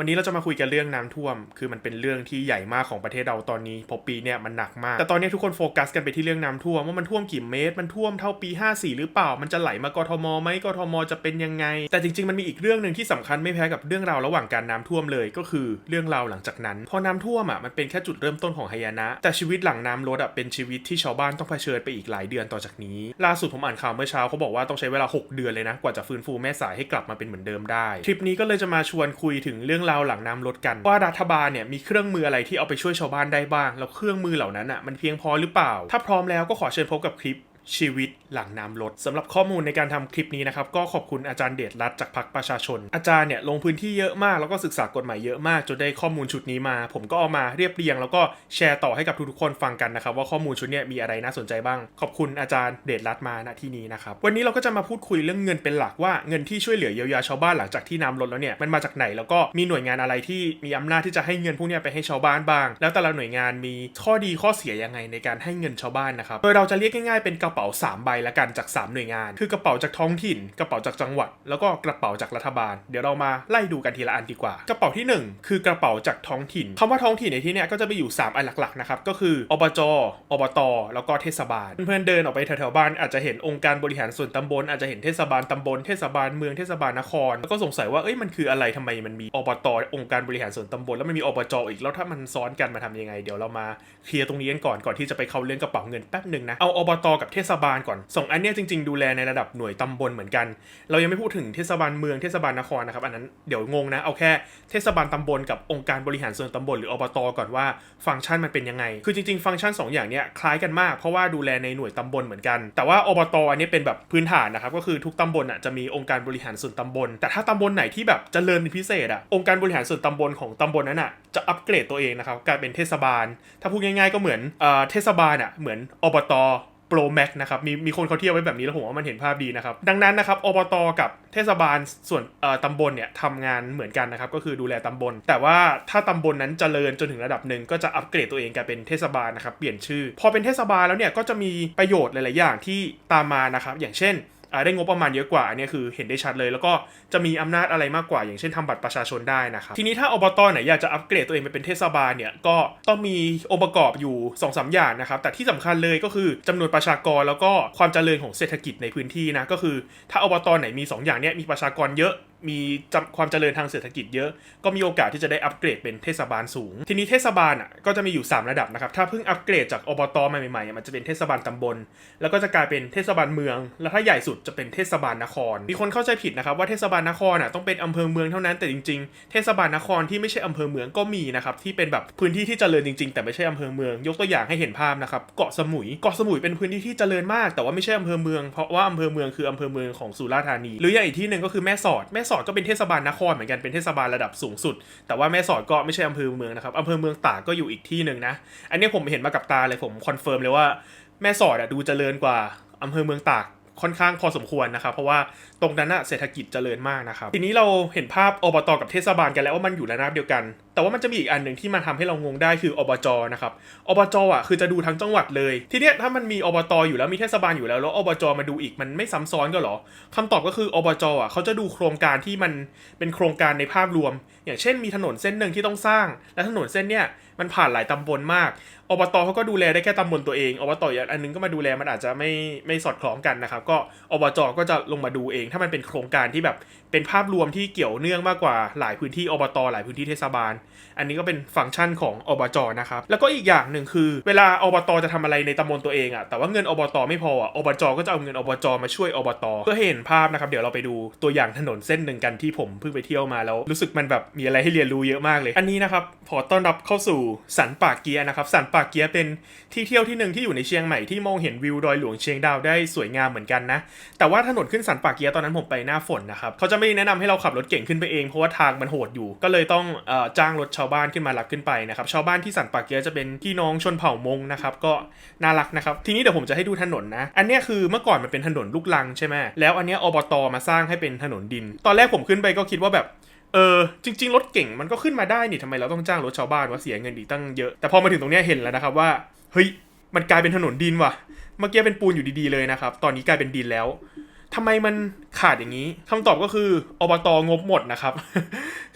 วันนี้เราจะมาคุยกันเรื่องน้ำท่วม คือมันเป็นเรื่องที่ใหญ่มากของประเทศเราตอนนี้พอปีเนี่ยมันหนักมาก แต่ตอนนี้ทุกคนโฟกัสกันไปที่เรื่องน้ำท่วมว่ามันท่วมกี่เมตร มันท่วมเท่าปี 54 หรือเปล่า มันจะไหลมากทมไหมกทมจะเป็นยังไง แต่จริงๆมันมีอีกเรื่องหนึ่งที่สำคัญไม่แพ้กับเรื่องราวระหว่างการน้ำท่วมเลย ก็คือเรื่องราวหลังจากนั้นพอน้ำท่วมอะมันเป็นแค่จุดเริ่มต้นของหายนะ แต่ชีวิตหลังน้ำลดอะเป็นชีวิตที่ชาวบ้านต้องเผชิญไปอีกหลายเดือนต่อจากนี้ ล่าสุดผมอ่านข่าวเมื่อเช้าเขาบอกว่าต้องใช้เวลา 6 เดือนเลยนะกว่าจะฟื้นฟูแม่สายให้กลับมาเป็นเหมือนเดิมได้ทริปนี้ก็เลยจะมาชวนคุยถึงเรื่องราวหลังน้ำรถกัน ว่ารัฐบาลเนี่ยมีเครื่องมืออะไรที่เอาไปช่วยชาวบ้านได้บ้าง แล้วเครื่องมือเหล่านั้นอะมันเพียงพอหรือเปล่า ถ้าพร้อมแล้วก็ขอเชิญพบกับคลิป ชีวิตหลังน้ำลดสำหรับข้อมูลในการทำคลิปนี้นะครับ ก็ขอบคุณอาจารย์เดชรัตน์จากพรรคประชาชน อาจารย์เนี่ยลงพื้นที่เยอะมากแล้วก็ศึกษากฎหมายเยอะมากจนได้ข้อมูลชุดนี้มา ผมก็เอามาเรียบเรียง แล้วก็แชร์ต่อให้กับทุกๆคนฟังกันนะครับ ว่าข้อมูลชุดนี้มีอะไรน่าสนใจบ้าง ขอบคุณอาจารย์เดชรัตน์มาณที่นี้นะครับวันนี้เราก็จะมาพูดคุยเรื่องเงินเป็นหลักว่าเงินที่ช่วยเหลือเยียวยาชาวบ้านหลังจากที่น้ำลดแล้วเนี่ยมันมาจากไหนแล้วก็มีหน่วยงานอะไรที่มีอำนาจที่จะให้เงินพวกนี้ไปให้ชาวบ้านบ้าง แล้วแต่ละหน่วยงานมีข้อดีข้อเสียยังไงในการให้เงินชาวบ้านนะครับโดยเราจะเรียกง่ายๆเป็นกระเป๋าสามใบละกันจาก 3 หน่วยงาน คือกระเป๋าจากท้องถิ่น กระเป๋าจากจังหวัด แล้วก็กระเป๋าจากรัฐบาล เดี๋ยวเรามาไล่ดูกันทีละอันดีกว่า กระเป๋าที่ 1 คือกระเป๋าจากท้องถิ่นคำว่าท้องถิ่นในที่นี้ก็จะไปอยู่ 3 อันหลักๆนะครับ ก็คืออบจ อบต แล้วก็เทศบาล เพื่อนๆเดินออกไปแถวๆบ้านอาจจะเห็นองค์การบริหารส่วนตำบล อาจจะเห็นเทศบาลตำบล เทศบาลเมือง เทศบาลนคร แล้วก็สงสัยว่า เอ้ย มันคืออะไรทำไมมันมีอบต องค์การบริหารส่วนตำบล แล้วมันมีอบจ อีก แล้วถ้ามันซ้อนกันมาทำยังไง เดี๋ยวเรามาเคลียร์ตรงนี้กันก่อน ก่อนที่จะไปเข้าเรื่องกระเป๋าเงินแป๊บหนึ่งนะ เอาอบต กับเทศศบาลก่อนสองอันเนี้ยจริง ๆ ดูแลในระดับหน่วยตำบลเหมือนกัน เรายังไม่พูดถึงเทศบาลเมืองเทศบาลนครนะครับอันนั้นเดี๋ยวงงนะเอาแค่เทศบาลตำบลกับองค์การบริหารส่วนตำบลหรืออบตก่อนว่าฟังก์ชันมันเป็นยังไง คือจริงๆ ฟังก์ชันสองอย่างเนี้ยคล้ายกันมากเพราะว่าดูแลในหน่วยตำบลเหมือนกัน แต่ว่าอบตอันนี้เป็นแบบพื้นฐานนะครับก็คือทุกตำบลอะจะมีองค์การบริหารส่วนตำบล แต่ถ้าตำบลไหนที่แบบเจริญเป็นพิเศษอะองค์การบริหารส่วนตำบลของตำบลนั้นอะจะอัปเกรดตัวเองนะครับกลายเป็นเทศบาล ถ้าพูดง่ายๆก็เหมือนเอ่อเทศบาลอะเหมือนอบต โปรแม็กนะครับมีมีคนเขาเทียบไว้แบบนี้แล้วผมว่ามันเห็นภาพดีนะครับ ดังนั้นนะครับอบตกับเทศบาลส่วนตำบลเนี่ยทำงานเหมือนกันนะครับก็คือดูแลตำบล แต่ว่าถ้าตำบลนั้นเจริญจนถึงระดับหนึ่งก็จะอัปเกรดตัวเองกลายเป็นเทศบาลนะครับเปลี่ยนชื่อ พอเป็นเทศบาลแล้วเนี่ยก็จะมีประโยชน์หลาย ๆ อย่างที่ตามมานะครับอย่างเช่น ได้งบประมาณเยอะกว่าอันนี้คือเห็นได้ชัดเลย แล้วก็จะมีอำนาจอะไรมากกว่า อย่างเช่นทำบัตรประชาชนได้นะครับทีนี้ถ้าอบตไหนอยากจะอัปเกรดตัวเองไปเป็นเทศบาลเนี่ยก็ต้องมีองค์ประกอบอยู่2อสอย่างนะครับแต่ที่สำคัญเลยก็คือจำนวนประชากรแล้วก็ความเจริญของเศรษฐกิจในพื้นที่นะก็คือ ถ้าอบตไหนมี 2 อย่างเนี้ยมีประชากรเยอะ มีความเจริญทางเศรษฐกิจเยอะ ก็มีโอกาสที่จะได้อัปเกรดเป็นเทศบาลสูง ทีนี้เทศบาลอะก็จะมีอยู่ 3 ระดับนะครับ ถ้าเพิ่งอัปเกรดจากอบตมาใหม่ๆมันจะเป็นเทศบาลตำบล แล้วก็จะกลายเป็นเทศบาลเมือง แล้วถ้าใหญ่สุดจะเป็นเทศบาลนคร มีคนเข้าใจผิดนะครับว่าเทศบาลนครอะต้องเป็นอำเภอเมืองเท่านั้น แต่จริงๆ เทศบาลนครที่ไม่ใช่อำเภอเมืองก็มีนะครับที่เป็นแบบพื้นที่ที่เจริญจริงๆ แต่ไม่ใช่อำเภอเมือง ยกตัวอย่างให้เห็นภาพนะครับเกาะสมุย เกาะสมุยเป็นพื้นที่ที่เจริญมาก แต่ว่าไม่ใช่อำเภอเมือง เพราะว่าอำเภอเมืองคืออำเภอเมืองของสุราษฎร์ธานี หรืออย่างอีกที่หนึ่งก็คือแม่สอดแม่สอดก็เป็นเทศบาลนครเหมือนกันเป็นเทศบาลระดับสูงสุด แต่ว่าแม่สอดก็ไม่ใช่อำเภอเมืองนะครับอำเภอเมืองตากก็อยู่อีกที่หนึ่งนะ อันนี้ผมเห็นมากับตาเลยผมคอนเฟิร์มเลยว่าแม่สอดอะดูเจริญกว่าอำเภอเมืองตาก ค่อนข้างพอสมควรนะครับ เพราะว่าตรงนั้นอะเศรษฐกิจเจริญมากนะครับ ทีนี้เราเห็นภาพอบตกับเทศบาลกันแล้วว่ามันอยู่ระนาบเดียวกัน แต่ว่ามันจะมีอีกอันหนึ่งที่มาทำให้เรางงได้คืออบจนะครับอบจอะคือจะดูทั้งจังหวัดเลย ทีเนี้ยถ้ามันมีอบตอยู่แล้วมีเทศบาลอยู่แล้วแล้วอบจมาดูอีกมันไม่ซ้ำซ้อนก็เหรอคำตอบก็คืออบจอะเขาจะดูโครงการที่มันเป็นโครงการในภาพรวม อย่างเช่นมีถนนเส้นหนึ่งที่ต้องสร้าง และถนนเส้นเนี้ย มันผ่านหลายตำบลมากอบตเขาก็ดูแลได้แค่ตำบลตัวเองอบตอ,อันนึงก็มาดูแลมันอาจจะไม่ไม่สอดคล้องกันนะครับ ก็อบจก็จะลงมาดูเอง ถ้ามันเป็นโครงการที่แบบ เป็นภาพรวมที่เกี่ยวเนื่องมากกว่าหลายพื้นที่อบตหลายพื้นที่เทศบาล อันนี้ก็เป็นฟังก์ชันของอบจนะครับ แล้วก็อีกอย่างหนึ่งคือ เวลาอบตจะทำอะไรในตำบลตัวเองอะแต่ว่าเงินอบตไม่พออะอบจก็จะเอาเงินอบจมาช่วยอบตเพื่อเห็นภาพนะครับ เดี๋ยวเราไปดูตัวอย่างถนนเส้นหนึ่งกันที่ผมเพิ่งไปเที่ยวมาแล้วรู้สึกมันแบบมีอะไรให้เรียนรู้เยอะมากเลย อันนี้นะครับขอต้อนรับเข้าสู่สันป่าเกียนะครับ สันป่าเกียเป็นที่เที่ยวที่หนึ่งที่อยู่ในเชียงใหม่ที่มองเห็นวิวดอยหลวงเชียงดาวได้สวยงามเหมือนกันนะ แต่ว่าถนนขึ้นสันป่าเกียตอนนั้นผมไปหน้าฝนนะครับเขาจะไม่แนะนำให้เราขับรถเก่งขึ้นไปเองเพราะว่าทางมันโหดอยู่ ก็เลยต้องอจ้างรถชาวบ้านขึ้นมารับขึ้นไปนะครับ ชาวบ้านที่สันป่าเกียจะเป็นพี่น้องชนเผ่ามงนะครับ ก็น่ารักนะครับ ทีนี้เดี๋ยวผมจะให้ดูถนนนะ อันนี้คือเมื่อก่อนมันเป็นถนนลูกลังใช่ไหมแล้วอันนี้อบตมาสร้างให้เป็นถนนดิน ตอนแรกผมขึ้นไปก็คิดว่าแบบเออจริง ๆ รถเก่งมันก็ขึ้นมาได้นี่ทำไมเราต้องจ้างรถชาวบ้านว่าเสียเงินอีตั้งเยอะ แต่พอมาถึงตรงนี้เห็นแล้วนะครับว่าเฮ้ยมันกลายเป็นถนนดินว่ะ เมื่อกี้เป็นปูนอยู่ดีๆเลยนะครับ ตอนนี้กลายเป็นดินแล้ว ทำไมมันขาดอย่างนี้คำตอบก็คืออบตงบหมดนะครับ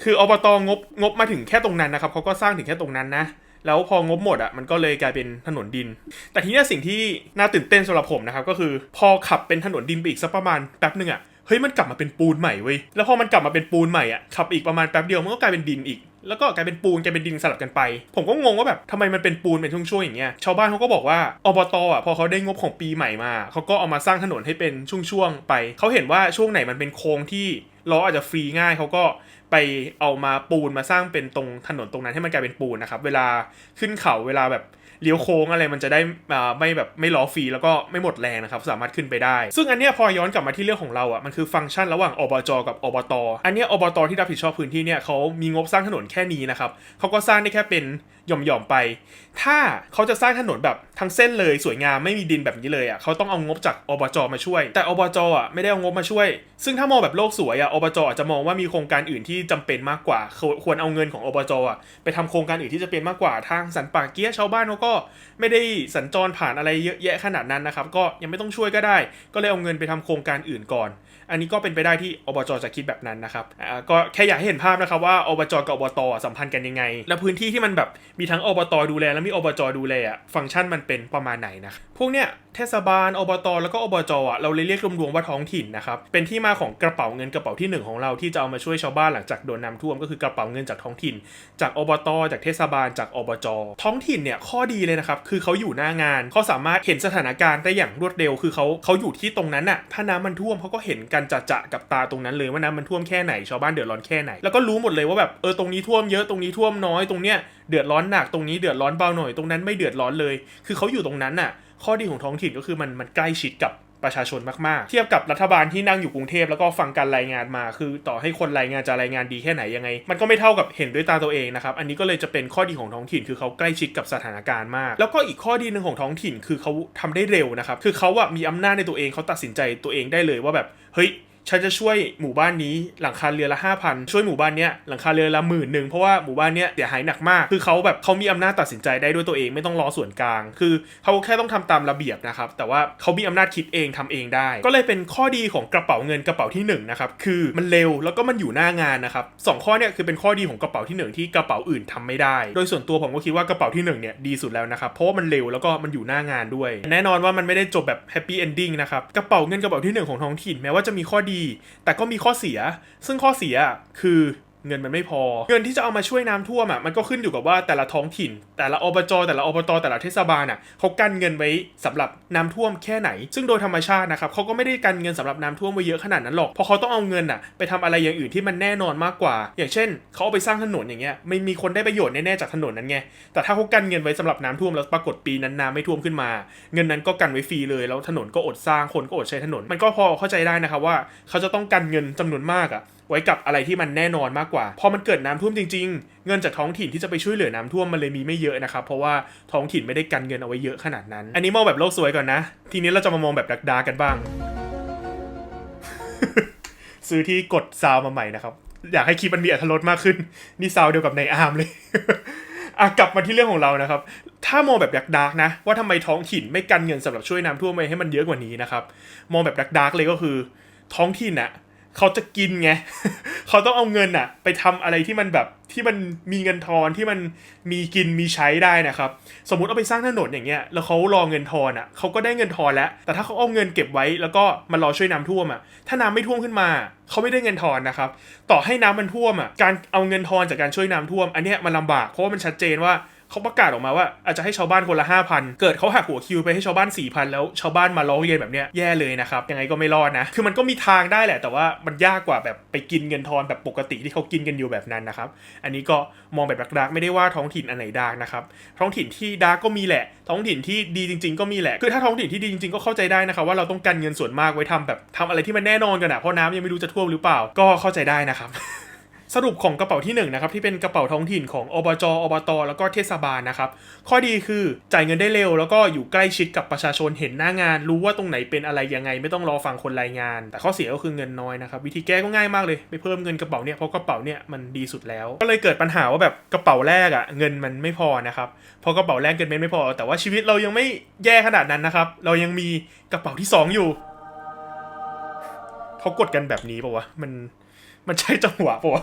คืออบตงบงบมาถึงแค่ตรงนั้นนะครับเขาก็สร้างถึงแค่ตรงนั้นนะแล้วพองบหมดอะมันก็เลยกลายเป็นถนนดิน แต่ทีนี้สิ่งที่น่าตื่นเต้นสำหรับผมนะครับก็คือพอขับเป็นถนนดินไปอีกสักประมาณแป๊บหนึ่งอะเฮ้ยมันกลับมาเป็นปูนใหม่เว้ยแล้วพอมันกลับมาเป็นปูนใหม่อะขับอีกประมาณแป๊บเดียวมันก็กลายเป็นดินอีก แล้วก็กลายเป็นปูนกลายเป็นดินสลับกันไป ผมก็งงว่าแบบทำไมมันเป็นปูนเป็นช่วงๆอย่างเงี้ยชาวบ้านเขาก็บอกว่าอบตอะพอเขาได้งบของปีใหม่มาเขาก็เอามาสร้างถนนให้เป็นช่วงๆไปเขาเห็นว่าช่วงไหนมันเป็นโค้งที่ล้ออาจจะฟรีง่ายเขาก็ไปเอามาปูนมาสร้างเป็นตรงถนนตรงนั้นให้มันกลายเป็นปูนนะครับเวลาขึ้นเขาเวลาแบบ เลี้ยวโค้งอะไรมันจะได้ไม่แบบไม่ล้อฟรีแล้วก็ไม่หมดแรงนะครับสามารถขึ้นไปได้ ซึ่งอันเนี้ยพอย้อนกลับมาที่เรื่องของเราอะมันคือฟังก์ชันระหว่างอบจกับอบต อันเนี้ยอบตที่รับผิดชอบพื้นที่เนี่ยเขามีงบสร้างถนนแค่นี้นะครับเขาก็สร้างได้แค่เป็นหย่อมๆไป ถ้าเขาจะสร้างถนนแบบทั้งเส้นเลยสวยงามไม่มีดินแบบนี้เลยอะเขาต้องเอางบจากอบจมาช่วย แต่อบจอะไม่ได้เอางบมาช่วย ซึ่งถ้ามองแบบโลกสวยอะอบจอาจจะมองว่ามีโครงการอื่นที่จำเป็นมากกว่า ควรเอาเงินของอบจอะไปทำโครงการอื่นที่จะเป็นมากกว่าทางสันป่าเกี้ยชาวบ้านเขาก็ไม่ได้สัญจรผ่านอะไรเยอะแยะขนาดนั้นนะครับก็ยังไม่ต้องช่วยก็ได้ ก็เลยเอาเงินไปทำโครงการอื่นก่อน อันนี้ก็เป็นไปได้ที่อบจจะคิดแบบนั้นนะครับอ่าก็แค่อยากให้เห็นภาพนะครับว่าอบจกับอบตสัมพันธ์กันยังไง แล้วพื้นที่ที่มันแบบมีทั้งอบตดูแล และมีอบจดูแลอะฟังก์ชันมันเป็นประมาณไหนนะ วกเนี้ยเทศบาลอบตแล้วก็อบจอะเราเลยเรียกรวมๆว่าท้องถิ่นนะครับเป็นที่มาของกระเป๋าเงินกระเป๋าที่หนึ่งของเราที่จะเอามาช่วยชาวบ้านหลังจากโดนน้ำท่วมก็คือกระเป๋าเงินจากท้องถิ่น จากอบตจากเทศบาลจากอบจ ท้องถิ่นเนี่ยข้อดีเลยนะครับคือเขาอยู่หน้างานเขาสามารถเห็นสถานการณ์ได้อย่างรวดเร็ว คือเขาเขาอยู่ที่ตรงนั้นน่ะถ้าน้ำมันท่วมเขาก็เห็นกันจะจะๆกับตาตรงนั้นเลยว่าน้ำมันท่วมแค่ไหนชาวบ้านเดือดร้อนแค่ไหนแล้วก็รู้หมดเลยว่าแบบเออตรงนี้ท่วมเยอะตรงนี้ท่วมน้อยตรงเนี้ยเดือดร้อนหนักตรงนี้เดือดร้อนเบาหน่อยตรงนั้นไม่เดือดร้อนเลย คือเขาอยู่ตรงนั้นน่ะ ข้อดีของท้องถิ่นก็คือมันมันใกล้ชิดกับประชาชนมาก ๆ เทียบกับรัฐบาลที่นั่งอยู่กรุงเทพแล้วก็ฟังการรายงานมา คือต่อให้คนรายงานจะรายงานดีแค่ไหนยังไง มันก็ไม่เท่ากับเห็นด้วยตาตัวเองนะครับ อันนี้ก็เลยจะเป็นข้อดีของท้องถิ่นคือเขาใกล้ชิดกับสถานการณ์มาก แล้วก็อีกข้อดีหนึ่งของท้องถิ่นคือเขาทำได้เร็วนะครับ คือเขาอะมีอำนาจในตัวเองเขาตัดสินใจตัวเองได้เลยว่าแบบเฮ้ย ฉันจะช่วยหมู่บ้านนี้หลังคาเรือละ 5,000 ช่วยหมู่บ้านเนี้ยหลังคาเรือละหมื่นหนึ่งเพราะว่าหมู่บ้านเนี้ยเสียหายหนักมาก คือเขาแบบเขามีอำนาจตัดสินใจได้ด้วยตัวเองไม่ต้องรอส่วนกลาง คือเขาแค่ต้องทำตามระเบียบนะครับ แต่ว่าเขามีอำนาจคิดเองทำเองได้ ก็เลยเป็นข้อดีของกระเป๋าเงินกระเป๋าที่หนึ่งนะครับคือมันเร็วแล้วก็มันอยู่หน้างานนะครับสองข้อเนี่ยคือเป็นข้อดีของกระเป๋าที่หนึ่งที่กระเป๋าอื่นทำไม่ได้ โดยส่วนตัวผมก็คิดว่ากระเป๋าที่หนึ่งเนี่ยดีสุดแล้วนะครับเพราะว่ามันเร็วแล้วก็มันอยู่หน้างานด้วย แน่นอนว่ามันไม่ได้จบแบบแฮปปี้เอนดิ้งนะครับกระเป๋าเงินกระเป๋าที่หนึ่งของท้องถิ่นแม้ว่าจะมีข้อดีแต่ก็มีข้อเสีย ซึ่งข้อเสียคือ เงินมันไม่พอ เงินที่จะเอามาช่วยน้ำท่วมอะมันก็ขึ้นอยู่กับว่าแต่ละท้องถิ่น แต่ละอบจแต่ละอบตแต่ละเทศบาลอะเขากันเงินไว้สำหรับน้ำท่วมแค่ไหน ซึ่งโดยธรรมชาตินะครับเขาก็ไม่ได้กันเงินสำหรับน้ำท่วมไว้เยอะขนาดนั้นหรอกเพราะเขาต้องเอาเงินอะไปทำอะไรอย่างอื่นที่มันแน่นอนมากกว่า อย่างเช่นเขาเอาไปสร้างถนนอย่างเงี้ยไม่มีคนได้ประโยชน์แน่ๆจากถนนนั้นไงแต่ถ้าเขากันเงินไว้สำหรับน้ำท่วมแล้วปรากฏปีนั้นน้ำไม่ท่วมขึ้นมา เงินนั้นก็กันไว้ฟรีเลยแล้วถนนก็อดสร้างคนก็อดใช้ถนน มันก็พอเข้าใจได้นะครับว่าเขาจะต้องกันเงินจำนวนมากอะ ไว้กับอะไรที่มันแน่นอนมากกว่า พอมันเกิดน้ำท่วมจริง ๆ เงินจากท้องถิ่นที่จะไปช่วยเหลือน้ำท่วมมันเลยมีไม่เยอะนะครับ เพราะว่าท้องถิ่นไม่ได้กันเงินเอาไว้เยอะขนาดนั้น อันนี้มองแบบโลกสวยก่อนนะ ทีนี้เราจะมามองแบบดักดากันบ้าง ซื้อที่กดซาวมาใหม่นะครับ อยากให้คลิปมันมีอรรถรสมากขึ้น นี่ซาวเดียวกับในอาร์มเลยอะกลับมาที่เรื่องของเรานะครับ ถ้ามองแบบดักดาร์กนะ ว่าทำไมท้องถิ่นไม่กันเงินสำหรับช่วยน้ำท่วมไปให้มันเยอะกว่านี้นะครับ มองแบบดักดาร์กเลยก็คือ ท้องถิ่นอะ เขาจะกินไง เขาต้องเอาเงินอะไปทำอะไรที่มันแบบที่มันมีเงินทอนที่มันมีกินมีใช้ได้นะครับ สมมติเอาไปสร้างถนนอย่างเงี้ยแล้วเขารอเงินทอนอะเขาก็ได้เงินทอนแล้ว แต่ถ้าเขาเอาเงินเก็บไว้แล้วก็มารอช่วยน้ำท่วมอะถ้าน้ำไม่ท่วมขึ้นมา เขาไม่ได้เงินทอนนะครับ ต่อให้น้ำมันท่วมอะการเอาเงินทอนจากการช่วยน้ำท่วม อันเนี้ยมันลำบากเพราะว่ามันชัดเจนว่า เขาประกาศออกมาว่าอาจจะให้ชาวบ้านคนละ5,000เกิดเขาหักหัวคิวไปให้ชาวบ้าน4,000แล้วชาวบ้านมาร้องเรียนแบบเนี้ยแย่เลยนะครับยังไงก็ไม่รอดนะ คือมันก็มีทางได้แหละ แต่ว่ามันยากกว่าแบบไปกินเงินทอนแบบปกติที่เขากินกันอยู่แบบนั้นนะครับอันนี้ก็มองแบบดาร์กๆไม่ได้ว่าท้องถิ่นอันไหนดากนะครับท้องถิ่นที่ดากก็มีแหละ ท้องถิ่นที่ดีจริง ๆ ก็มีแหละคือถ้าท้องถิ่นที่ดีจริงๆก็เข้าใจได้นะครับว่าเราต้องการเงินส่วนมากไว้ทำแบบทำอะไรที่มันแน่นอนกันอะเพราะน้ำยังไม่รู้จะท่วมหรือเปล่าก็เข้าใจได้นะครับ สรุปของกระเป๋าที่1นงนะครับที่เป็นกระเป๋าท้องถิ่นของอบจอบต แล้วก็เทศบาลนะครับ ข้อดีคือจ่ายเงินได้เร็ว แล้วก็อยู่ใกล้ชิดกับประชาชนเห็นหน้างาน รู้ว่าตรงไหนเป็นอะไรยังไง ไม่ต้องรอฟังคนรายงาน แต่ข้อเสียก็คือเงินน้อยนะครับวิธีแก้ก็ง่ายมากเลยไปเพิ่มเงินกระเป๋าเนี่ยเพราะกระเป๋าเนี่ยมันดีสุดแล้ว ก็เลยเกิดปัญหาว่าแบบกระเป๋าแรกอะ่ะเงินมันไม่พอนะครับเพอกระเป๋าแรกเงินไม่พอ แต่ว่าชีวิตเรายังไม่แย่ขนาดนั้นนะครับเรายังมีกระเป๋าที่สองอยู่เขากดกันแบบนี้ปะวะมัน มันใช่จังหวะปะวะ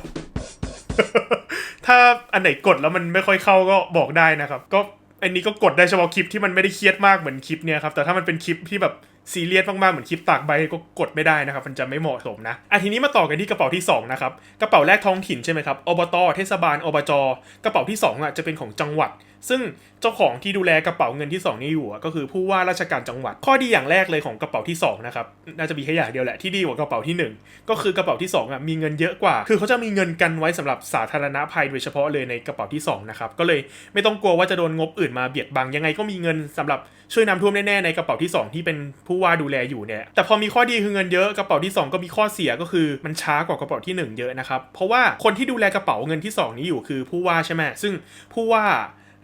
ถ้าอันไหนกดแล้วมันไม่ค่อยเข้าก็บอกได้นะครับ ก็อันนี้ก็กดได้เฉพาะคลิปที่มันไม่ได้เครียดมากเหมือนคลิปเนี่ยครับ แต่ถ้ามันเป็นคลิปที่แบบ ซีเรียสมากๆเหมือนคลิปตากใบก็กดไม่ได้นะครับ มันจะไม่เหมาะสมนะอะทีนี้มาต่อกันที่กระเป๋าที่สองนะครับกระเป๋าแรกท้องถิ่นใช่ไหมครับอบตเทศบาลอบจกระเป๋าที่สองอะจะเป็นของจังหวัด ซึ่งเจ้าของที่ดูแลกระเป๋าเงินที่ 2 นี้อยู่อะก็คือผู้ว่าราชการจังหวัด ข้อดีอย่างแรกเลยของกระเป๋าที่2นะครับน่าจะมีแค่อย่างเดียวแหละที่ดีกว่ากระเป๋าที่ 1 ก็คือกระเป๋าที่2อะมีเงินเยอะกว่า คือเขาจะมีเงินกันไว้สำหรับสาธารณภัยโดยเฉพาะเลยในกระเป๋าที่2นะครับก็เลยไม่ต้องกลัวว่าจะโดนงบอื่นมาเบียดบังยังไงก็มีเงินสำหรับ ช่วยน้ำท่วมแน่ๆในกระเป๋าที่ 2 ที่เป็นผู้ว่าดูแลอยู่เนี่ยแต่พอมีข้อดีคือเงินเยอะกระเป๋าที่ 2 ก็มีข้อเสียก็คือมันช้ากว่ากระเป๋าที่ 1 เยอะนะครับเพราะว่าคนที่ดูแลกระเป๋าเงินที่ 2 นี้อยู่คือผู้ว่าใช่ไหมซึ่งผู้ว่า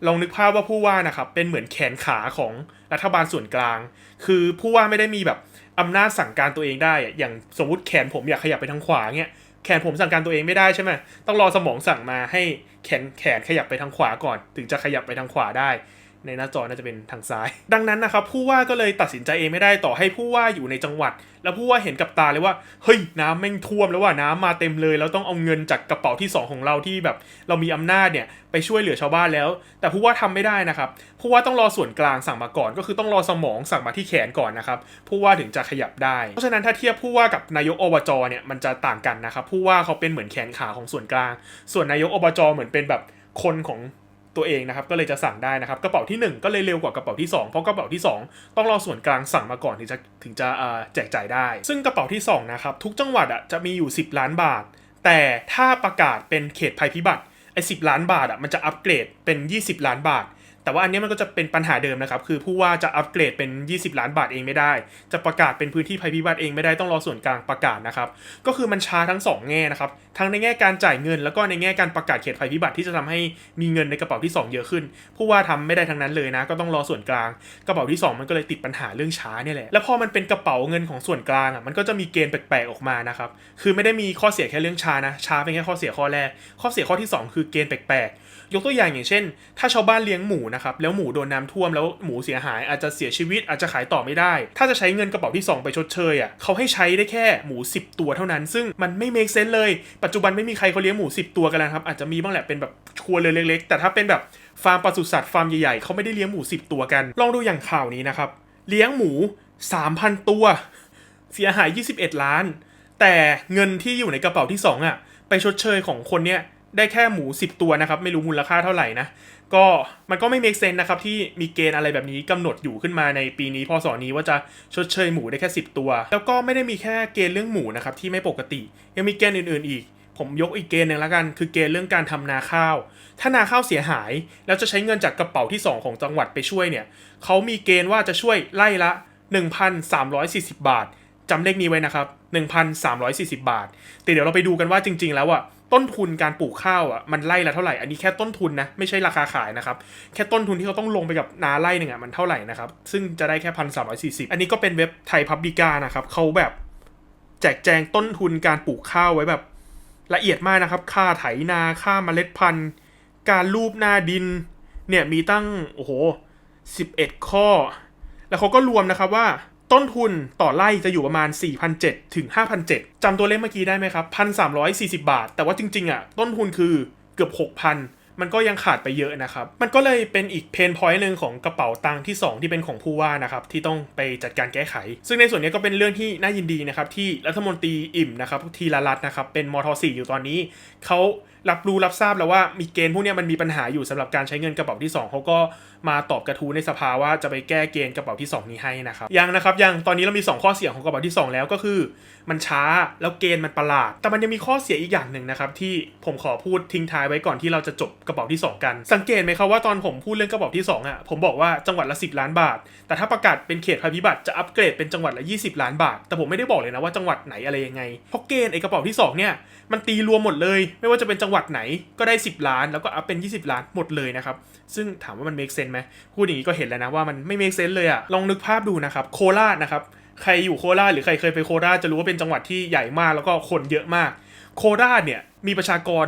ลองนึกภาพว่าผู้ว่านะครับเป็นเหมือนแขนขาของรัฐบาลส่วนกลาง คือผู้ว่าไม่ได้มีแบบอำนาจสั่งการตัวเองได้อะอย่างสมมติแขนผมอยากขยับไปทางขวาเงี้ยแขนผมสั่งการตัวเองไม่ได้ใช่ไหมต้องรอสมองสั่งมาให้แขนแขนขยับไปทางขวาก่อน ถึงจะขยับไปทางขวาได้ ในหน้าจอน่าจะเป็นทางซ้าย ดังนั้นนะครับผู้ว่าก็เลยตัดสินใจเองไม่ได้ต่อให้ผู้ว่าอยู่ในจังหวัด แล้วผู้ว่าเห็นกับตาเลยว่าเฮ้ยน้ำแม่งท่วมแล้วว่าน้ำมาเต็มเลย แล้วต้องเอาเงินจากกระเป๋าที่สองของเราที่แบบ เรามีอำนาจเนี่ยไปช่วยเหลือชาวบ้านแล้ว แต่ผู้ว่าทำไม่ได้นะครับผู้ว่าต้องรอส่วนกลางสั่งมาก่อน ก็คือต้องรอสมองสั่งมาที่แขนก่อนนะครับผู้ว่าถึงจะขยับได้ เพราะฉะนั้นถ้าเทียบผู้ว่ากับนายกอบจเนี่ยมันจะต่างกันนะครับผู้ว่าเขาเป็นเหมือนแขนขาของส่วนกลาง ส่วนนายกอบจเหมือนเป็นแบบคนของ ตัวเองนะครับก็เลยจะสั่งได้นะครับกระเป๋าที่ 1 ก็เลยเร็วกว่ากระเป๋าที่ 2 เพราะกระเป๋าที่ 2 ต้องรอส่วนกลางสั่งมาก่อนถึงจะถึงจะแจกจ่ายได้ ซึ่งกระเป๋าที่2นะครับทุกจังหวัดอะจะมีอยู่ 10 ล้านบาท แต่ถ้าประกาศเป็นเขตภัยพิบัติไอ้สิล้านบาทอะมันจะอัปเกรดเป็น 20 ล้านบาท แต่ว่าอันนี้มันก็จะเป็นปัญหาเดิมนะครับ คือผู้ว่าจะอัปเกรดเป็น 20 ล้านบาทเองไม่ได้ จะประกาศเป็นพื้นที่ภัยพิบัติเองไม่ได้ต้องรอส่วนกลางประกาศนะครับ ก็คือมันช้าทั้งสองแง่นะครับ ทั้งในแง่การจ่ายเงิน แล้วก็ในแง่การประกาศเขตภัยพิบัติที่จะทำให้มีเงินในกระเป๋าที่ 2 เยอะขึ้น ผู้ว่าทำไม่ได้ทั้งนั้นเลยนะ ก็ต้องรอส่วนกลาง กระเป๋าที่ 2 มันก็เลยติดปัญหาเรื่องช้าเนี่ยแหละ แล้วพอมันเป็นกระเป๋าเงินของส่วนกลางอะ มันก็จะมีเกณฑ์แปลกๆออกมานะครับ คือไม่ได้มีข้อเสียแค่เรื่องช้านะ ช้าเป็นแค่ข้อเสียข้อแรก ข้อเสียข้อที่ 2 คือเกณฑ์แปลกๆ ยกตัวอย่างอย่างเช่น ถ้าชาวบ้านเลี้ยงหมูนะครับแล้วหมูโดนน้ำท่วมแล้วหมูเสียหายอาจจะเสียชีวิตอาจจะขายต่อไม่ได้ ถ้าจะใช้เงินกระเป๋าที่ 2 ไปชดเชยอะเขาให้ใช้ได้แค่หมู 10 ตัวเท่านั้น ซึ่งมันไม่เมคเซนเลย ปัจจุบันไม่มีใครเขาเลี้ยงหมู 10 ตัวกันแล้วครับอาจจะมีบ้างแหละเป็นแบบครัวเรือนเล็กๆ แต่ถ้าเป็นแบบฟาร์มปศุสัตว์ฟาร์มใหญ่ๆเขาไม่ได้เลี้ยงหมู 10 ตัวกัน ลองดูอย่างข่าวนี้นะครับเลี้ยงหมู 3,000 ตัว เสียหาย 21 ล้าน แต่เงินที่อยู่ในกระเป๋าที่ 2 อะ ไปชดเชยของคนเนี้ย ได้แค่หมู 10 ตัวนะครับ ไม่รู้มูลค่าเท่าไหร่นะ ก็มันก็ไม่เมกเซนนะครับ ที่มีเกณฑ์อะไรแบบนี้กำหนดอยู่ขึ้นมาในปีนี้พศนี้ว่าจะชดเชยหมูได้แค่ 10 ตัว แล้วก็ไม่ได้มีแค่เกณฑ์เรื่องหมูนะครับที่ไม่ปกติ ยังมีเกณฑ์อื่น ๆ อีก ผมยกอีกเกณฑ์หนึ่งล้วกัน คือเกณฑ์เรื่องการทำนาข้าว ถ้านาข้าวเสียหาย แล้วจะใช้เงินจากกระเป๋าที่ 2 ของจังหวัดไปช่วยเนี่ยเขามีเกณฑ์ว่าจะช่วยไล่ละ 1,340 บาทจำเลขนี้ไว้นะครับ 1,340 บาท แต่เดี๋ยวเราไปดูกันว่าจริง ๆ แล้วอะ ต้นทุนการปลูกข้าวอะมันไล่ละเท่าไหร่ อันนี้แค่ต้นทุนนะไม่ใช่ราคาขายนะครับ แค่ต้นทุนที่เขาต้องลงไปกับนาไล่หนึ่งอะมันเท่าไหร่นะครับ ซึ่งจะได้แค่พันสามอสี่สิบอันนี้ก็เป็นเว็บไทยพับบิกานะครับเขาแบบแจกแจงต้นทุนการปลูกข้าวไว้แบบ ละเอียดมากนะครับ ค่าไถนาค่าเมล็ดพันธุ์ การรูปหน้าดิน เนี่ยมีตั้งโอ้โห11ข้อ แล้วเขาก็รวมนะครับว่า ต้นทุนต่อไร่จะอยู่ประมาณ 4,700 ถึง 5,700จำตัวเลขเมื่อกี้ได้ไหมครับ 1,340 บาท แต่ว่าจริง ๆ อะ ต้นทุนคือเกือบ 6,000 มันก็ยังขาดไปเยอะนะครับ มันก็เลยเป็นอีกเพนพอยต์หนึ่งของกระเป๋าตังค์ที่ 2 ที่เป็นของผู้ว่านะครับ ที่ต้องไปจัดการแก้ไข ซึ่งในส่วนนี้ก็เป็นเรื่องที่น่ายินดีนะครับที่รัฐมนตรีอิ่มนะครับทีละรัตนะครับเป็นมท 4 อยู่ตอนนี้เขา รับรู้รับทราบแล้วว่ามีเกณฑ์พวกนี้มันมีปัญหาอยู่สำหรับการใช้เงินกระเป๋าที่ 2 เขาก็มาตอบกระทู้ในสภาว่าจะไปแก้เกณฑ์กระเป๋าที่ 2 นี้ให้นะครับ ยังนะครับยังตอนนี้เรามี 2 ข้อเสียของกระเป๋าที่ 2 แล้วก็คือ มันช้าแล้วเกณฑ์มันประหลาด แต่มันยังมีข้อเสียอีกอย่างหนึ่งนะครับที่ผมขอพูดทิ้งท้ายไว้ก่อนที่เราจะจบกระเป๋าที่ 2 กัน สังเกตไหมครับว่าตอนผมพูดเรื่องกระเป๋าที่ 2อะผมบอกว่าจังหวัดละ 10 ล้านบาท แต่ถ้าประกาศเป็นเขตภัยพิบัติจะอัปเกรดเป็นจังหวัดละ 20 ล้านบาท แต่ผมไม่ได้บอกเลยนะว่าจังหวัดไหนอะไรยังไงเพราะเกณฑ์ไอ้กระเป๋าที่สองเนี่ยมันตีรวมหมดเลย ไม่ว่าจะเป็นจังหวัดวัดไหนก็ได้ 10 ล้าน แล้วก็อัพเป็น 20 ล้านหมดเลยนะครับ ซึ่งถามว่ามัน make sense ไหมพูดอย่างนี้ก็เห็นแล้วนะว่ามันไม่ make sense เลยอะลองนึกภาพดูนะครับโคราชนะครับใครอยู่โคราชหรือใครเคยไปโคราชจะรู้ว่าเป็นจังหวัดที่ใหญ่มากแล้วก็คนเยอะมาก โคราชเนี่ยมีประชากร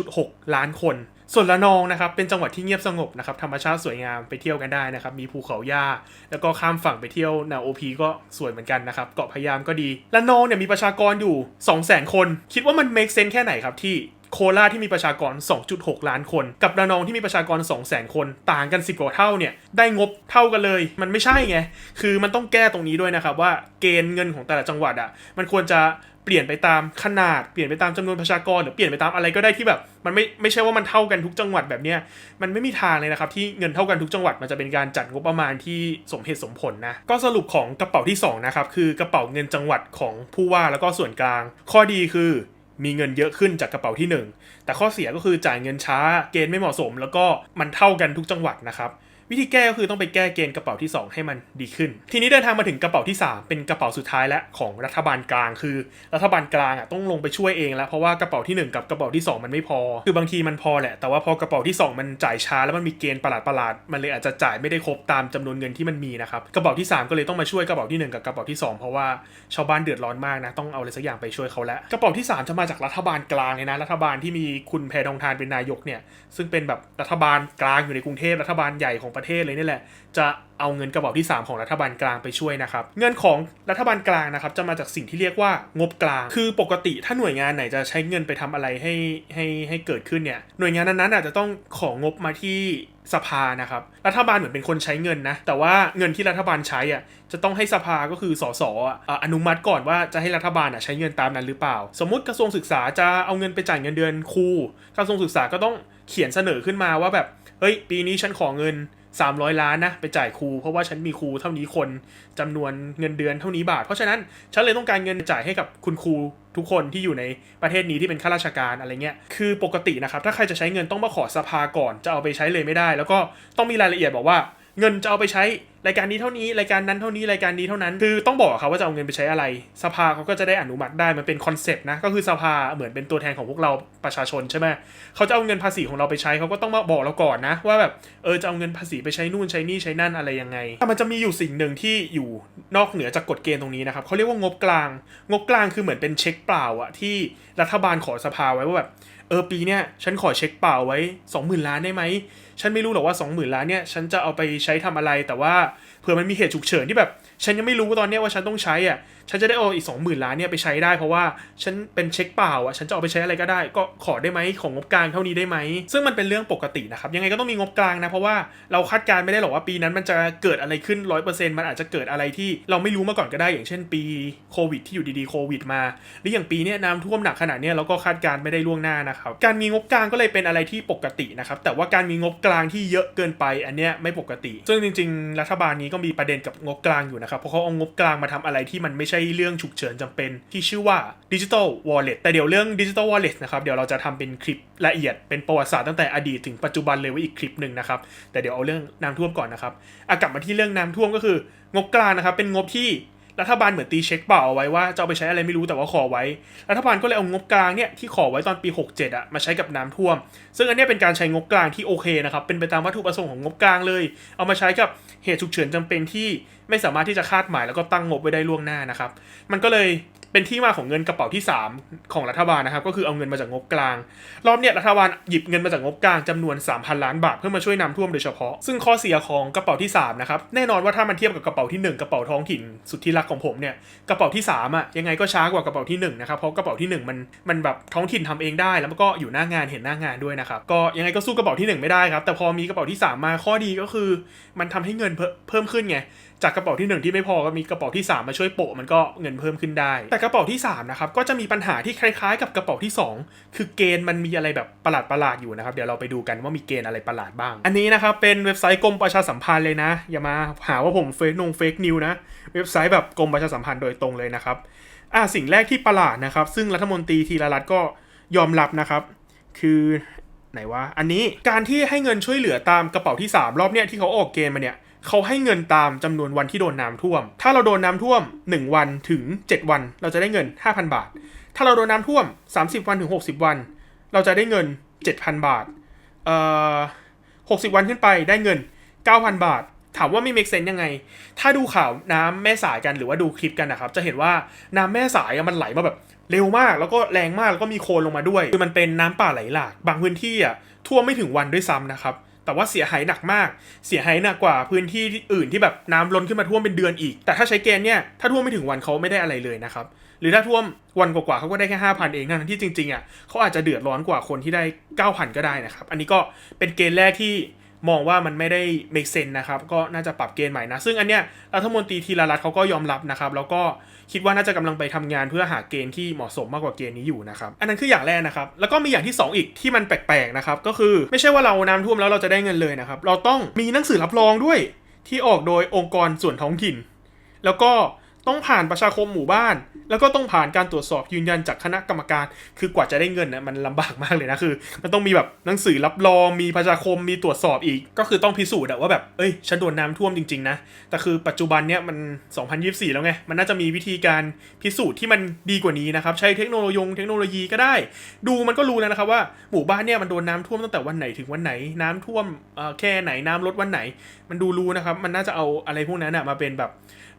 2.6 ล้านคนส่วนละนองนะครับเป็นจังหวัดที่เงียบสงบนะครับธรรมชาติสวยงามไปเที่ยวกันได้นะครับมีภูเขาหญ้า แล้วก็ข้ามฝั่งไปเที่ยวนาโอพีก็สวยเหมือนกันนะครับเกาะพะยามก็ดีละนองเนี่ยมีประชากรอยู่ 2 0 0 0 0 0 คน คิดว่ามัน make sense แค่ไหนครับที่ โคราชที่มีประชากร 2.6 ล้านคน กับระนองที่มีประชากร 2 0 0 0 0 0 คน ต่างกัน 10 กว่าเท่าเนี่ย ได้งบเท่ากันเลย มันไม่ใช่ไง คือมันต้องแก้ตรงนี้ด้วยนะครับว่าเกณฑ์เงินของแต่ละจังหวัดอะ มันควรจะเปลี่ยนไปตามขนาด เปลี่ยนไปตามจำนวนประชากร หรือเปลี่ยนไปตามอะไรก็ได้ที่แบบ มันไม่ ไม่ใช่ว่ามันเท่ากันทุกจังหวัดแบบเนี้ย มันไม่มีทางเลยนะครับที่เงินเท่ากันทุกจังหวัด มันจะเป็นการจัดงบประมาณที่สมเหตุสมผลนะ ก็สรุปของกระเป๋าที่สองนะครับ คือกระเป๋าเงินจังหวัดของผู้ว่าแล้วก็ส่วนกลาง ข้อดีคือ มีเงินเยอะขึ้นจากกระเป๋าที่หนึ่งแต่ข้อเสียก็คือจ่ายเงินช้าเกณฑ์ไม่เหมาะสม แล้วก็มันเท่ากันทุกจังหวัดนะครับ วิธีแก้ก็คือต้องไปแก้เกณฑ์กระเป๋าที่ 2 ให้มันดีขึ้น ทีนี้เดินทางมาถึงกระเป๋าที่ 3 เป็นกระเป๋าสุดท้ายและของรัฐบาลกลางคือ รัฐบาลกลางอะต้องลงไปช่วยเองแล้วเพราะว่ากระเป๋าที่ 1 กับกระเป๋าที่ 2 มันไม่พอ คือบางทีมันพอแหละ แต่ว่าพอกระเป๋าที่ 2 มันจ่ายช้าแล้วมันมีเกณฑ์ประหลาดประหลาดๆมันเลยอาจจะจ่ายไม่ได้ครบตามจำนวนเงินที่มันมีนะครับกระเป๋าที่ 3 ก็เลยต้องมาช่วยกระเป๋าที่ 1 กับกระเป๋าที่ 2 เพราะว่าชาวบ้านเดือดร้อนมากนะต้องเอาอะไรสักอย่างไปช่วยเขาแล้วกระเป๋าที่ 3 จะมาจากรัฐบาลกลางเลยนะรัฐบาลที่มีคุณแพทองทานเป็นนายกเนี่ยซึ่งเป็นแบบรัฐบาลกลางอยู่ในกรุงเทพรัฐบาลใหญ่ของประเทศเลยนี่แหละ จะเอาเงินกระบอกที่ 3 ของรัฐบาลกลางไปช่วยนะครับ เงินของรัฐบาลกลางนะครับ จะมาจากสิ่งที่เรียกว่างบกลาง คือปกติถ้าหน่วยงานไหนจะใช้เงินไปทำอะไรให้ให้ให้เกิดขึ้นเนี่ย หน่วยงานนั้นๆอาจจะต้องของงบมาที่สภานะครับ รัฐบาลเหมือนเป็นคนใช้เงินนะ แต่ว่าเงินที่รัฐบาลใช้อะ จะต้องให้สภาก็คือสสอะอะอนุมัติก่อนว่าจะให้รัฐบาลอะใช้เงินตามนั้นหรือเปล่า สมมติกระทรวงศึกษาจะเอาเงินไปจ่ายเงินเดือนครู กระทรวงศึกษาก็ต้องเขียนเสนอขึ้นมาว่าแบบ เฮ้ย ปีนี้ฉันขอเงิน 300 ล้านนะไปจ่ายครู เพราะว่าฉันมีครูเท่านี้คนจำนวนเงินเดือนเท่านี้บาท เพราะฉะนั้นฉันเลยต้องการเงินจ่ายให้กับคุณครูทุกคนที่อยู่ในประเทศนี้ที่เป็นข้าราชการอะไรเงี้ย คือปกตินะครับ ถ้าใครจะใช้เงินต้องมาขอสภาก่อน จะเอาไปใช้เลยไม่ได้ แล้วก็ต้องมีรายละเอียดบอกว่า เงินจะเอาไปใช้ รายการนี้เท่านี้รายการนั้นเท่านี้รายการนี้เท่านั้น คือต้องบอกเขาว่าจะเอาเงินไปใช้อะไร สภาเขาก็จะได้อนุมัติได้มันเป็นคอนเซปต์นะก็คือสภาเหมือนเป็นตัวแทนของพวกเราประชาชนใช่ไหมเขาจะเอาเงินภาษีของเราไปใช้เขาก็ต้องมาบอกเราก่อนนะ ว่าแบบเออจะเอาเงินภาษีไปใช้นู่นใช้นี่ใช้นั่นอะไรยังไงแต่มันจะมีอยู่สิ่งหนึ่งที่อยู่นอกเหนือจากกฎเกณฑ์ตรงนี้นะครับเขาเรียกว่างบกลาง งบกลางคือเหมือนเป็นเช็คเปล่าอะที่รัฐบาลขอสภาไว้ว่าแบบ เออปีเนี้ยฉันขอเช็คเปล่าไว้ 20,000 ล้านได้ไหม ฉันไม่รู้หรอกว่า 20,000 ล้านเนี่ยฉันจะเอาไปใช้ทำอะไรแต่ว่าเผื่อมันมีเหตุฉุกเฉินที่แบบ ฉันยังไม่รู้ตอนเนี้ยว่าฉันต้องใช้อะ ฉันจะได้เอาอีก 20,000 ล้านเนี่ยไปใช้ได้เพราะว่าฉันเป็นเช็คเปล่าอะฉันจะเอาไปใช้อะไรก็ได้ ก็ขอได้ไหมของงบกลางเท่านี้ได้ไหมซึ่งมันเป็นเรื่องปกตินะครับยังไงก็ต้องมีงบกลางนะเพราะว่าเราคาดการณ์ไม่ได้หรอกว่าปีนั้นมันจะเกิดอะไรขึ้น 100%มันอาจจะเกิดอะไรที่เราไม่รู้มาก่อนก็ได้ อย่างเช่น ปีโควิดที่อยู่ดีๆโควิดมาหรืออย่างปีนี้น้ำท่วมหนักขนาดนี้เราก็คาดการณ์ไม่ได้ล่วงหน้านะครับการมีงบกลางก็เลยเป็นอะไรที่ปกตินะครับแต่ว่าการมีงบกลางที่เยอะเกินไปอันเนี้ยไม่ปกติ ซึ่งจริง ๆ รัฐบาลนี้ก็มีประเด็นกับงบกลางอยู่นะครับเพราะเขาเอางบกลางมาทำอะไรที่มันไม่ใช่เรื่องฉุกเฉินจำเป็น ที่ชื่อว่าดิจิทัลวอลเล็ตแต่เดี๋ยวเรื่องดิจิทัลวอลเล็ตนะครับ เดี๋ยวเราจะทำเป็นคลิปละเอียดเป็นประวัติศาสตร์ตั้งแต่อดีตถึงปัจจุบันเลยไว้อีกคลิปหนึ่งนะครับ แต่เดี๋ยวเอาเรื่องน้ำท่วมก่อนนะครับอากลับมาที่เรื่องน้ำท่วมก็คืองบกลางนะครับเป็นงบที่ รัฐบาลเหมือนตีเช็คเปล่าเอาไว้ว่าจะเอาไปใช้อะไรไม่รู้แต่ว่าขอไว้ รัฐบาลก็เลยเอางบกลางเนี่ยที่ขอไว้ตอนปี 67อะมาใช้กับน้ำท่วม ซึ่งอันนี้เป็นการใช้งบกลางที่โอเคนะครับ เป็นไปตามวัตถุประสงค์ของงบกลางเลย เอามาใช้กับเหตุฉุกเฉินจำเป็นที่ไม่สามารถที่จะคาดหมายแล้วก็ตั้งงบไว้ได้ล่วงหน้านะครับ มันก็เลย เป็นที่มาของเงินกระเป๋าที่ 3 ของรัฐบาลนะครับ ก็คือเอาเงินมาจากงบกลาง รอบเนี้ยรัฐบาลหยิบเงินมาจากงบกลางจำนวน 3,000 ล้านบาทเพื่อมาช่วยน้ำท่วมโดยเฉพาะ ซึ่งข้อเสียของกระเป๋าที่3นะครับแน่นอนว่าถ้ามันเทียบกับกระเป๋าที่ 1 กระเป๋าท้องถิ่นสุดที่รักของผมเนี่ยกระเป๋าที่3อะยังไงก็ช้ากว่ากระเป๋าที่1นะครับเพราะกระเป๋าที่ 1 มันมันแบบท้องถิ่นทำเองได้ แล้วมันก็อยู่หน้างานเห็นหน้างานด้วยนะครับก็ยังไงก็สู้กระเป๋าที่ 1 ไม่ได้ครับแต่พอมีกระเป๋าที่ 3 มาข้อดีก็คือ มันทำให้เงินเพิ่มขึ้นไง จากกระเป๋าที่ 1 ที่ไม่พอก็มีกระเป๋าที่ 3 มาช่วยโปะมันก็เงินเพิ่มขึ้นได้ แต่กระเป๋าที่3นะครับก็จะมีปัญหาที่คล้ายๆ กับกระเป๋าที่ 2 คือเกณฑ์มันมีอะไรแบบประหลาดๆอยู่นะครับเดี๋ยวเราไปดูกันว่ามีเกณฑ์อะไรประหลาดบ้าง อันนี้นะครับเป็นเว็บไซต์กรมประชาสัมพันธ์เลยนะอย่ามาหาว่าผมเฟซนงเฟกนิวนะเว็บไซต์แบบกรมประชาสัมพันธ์โดยตรงเลยนะครับอ่าสิ่งแรกที่ประหลาดนะครับซึ่งรัฐมนตรีธีรรัตน์ก็ยอมรับนะครับ คือไหนวะอันนี้การที่ให้เงินช่วยเหลือตามกระเป๋าที่ 3 รอบเนี้ยที่เขาออกเกณฑ์มาเนี่ยเขาให้เงินตามจำนวนวันที่โดนน้ำท่วม ถ้าเราโดนน้ำท่วม 1 วันถึง 7 วัน เราจะได้เงิน 5,000 บาท ถ้าเราโดนน้ำท่วม 30 วันถึง 60 วัน เราจะได้เงิน 7,000 บาทเอ่อ60 วันขึ้นไปได้เงิน 9,000 บาท ถามว่าไม่ make sense ยังไง ถ้าดูข่าวน้ำแม่สายกันหรือว่าดูคลิปกันนะครับ จะเห็นว่าน้ำแม่สายมันไหลมาแบบเร็วมากแล้วก็แรงมากแล้วก็มีโคลนลงมาด้วย คือมันเป็นน้ำป่าไหลหลาก บางพื้นที่อะท่วมไม่ถึงวันด้วยซ้ำนะครับ แต่ว่าเสียหายหนักมาก เสียหายหนักกว่าพื้นที่อื่นที่แบบน้ำล้นขึ้นมาท่วมเป็นเดือนอีก แต่ถ้าใช้เกณฑ์เนี่ย ถ้าท่วมไม่ถึงวันเขาไม่ได้อะไรเลยนะครับ หรือถ้าท่วมวันกว่าๆเขาก็ได้แค่ห้าพันเองทั้งที่จริงๆอะเขาอาจจะเดือดร้อนกว่าคนที่ได้เก้าพันก็ได้นะครับ อันนี้ก็เป็นเกณฑ์แรกที่มองว่ามันไม่ได้ make sense นะครับ ก็น่าจะปรับเกณฑ์ใหม่นะ ซึ่งอันเนี้ยรัฐมนตรีธีรรัตน์เขาก็ยอมรับนะครับ แล้วก็ คิดว่าน่าจะกำลังไปทำงานเพื่อหาเกณฑ์ที่เหมาะสมมากกว่าเกณฑ์นี้อยู่นะครับ อันนั้นคืออย่างแรกนะครับ แล้วก็มีอย่างที่สองอีกที่มันแปลกๆนะครับ ก็คือไม่ใช่ว่าเราน้ำท่วมแล้วเราจะได้เงินเลยนะครับ เราต้องมีหนังสือรับรองด้วยที่ออกโดยองค์กรส่วนท้องถิ่น แล้วก็ ต้องผ่านประชาคมหมู่บ้าน แล้วก็ต้องผ่านการตรวจสอบยืนยันจากคณะกรรมการ คือกว่าจะได้เงินนะมันลำบากมากเลยนะคือ มันต้องมีแบบหนังสือรับรองมีประชาคมมีตรวจสอบอีก ก็คือต้องพิสูจน์อะว่าแบบเอ้ยฉันโดนน้ำท่วมจริงๆนะแต่คือปัจจุบันเนี้ยมัน 2024 แล้วไงมันน่าจะมีวิธีการพิสูจน์ที่มันดีกว่านี้นะครับใช้เทคโนโลยีเทคโนโลยีก็ได้ ดูมันก็รู้แล้วนะครับว่าหมู่บ้านเนี่ยมันโดนน้ำท่วมตั้งแต่วันไหนถึงวันไหน น้ำท่วมเอ่อแค่ไหนน้ำลดวันไหน มันดูรู้นะครับมันน่าจะเอาอะไรพวกนั้นอะมาเป็นแบบ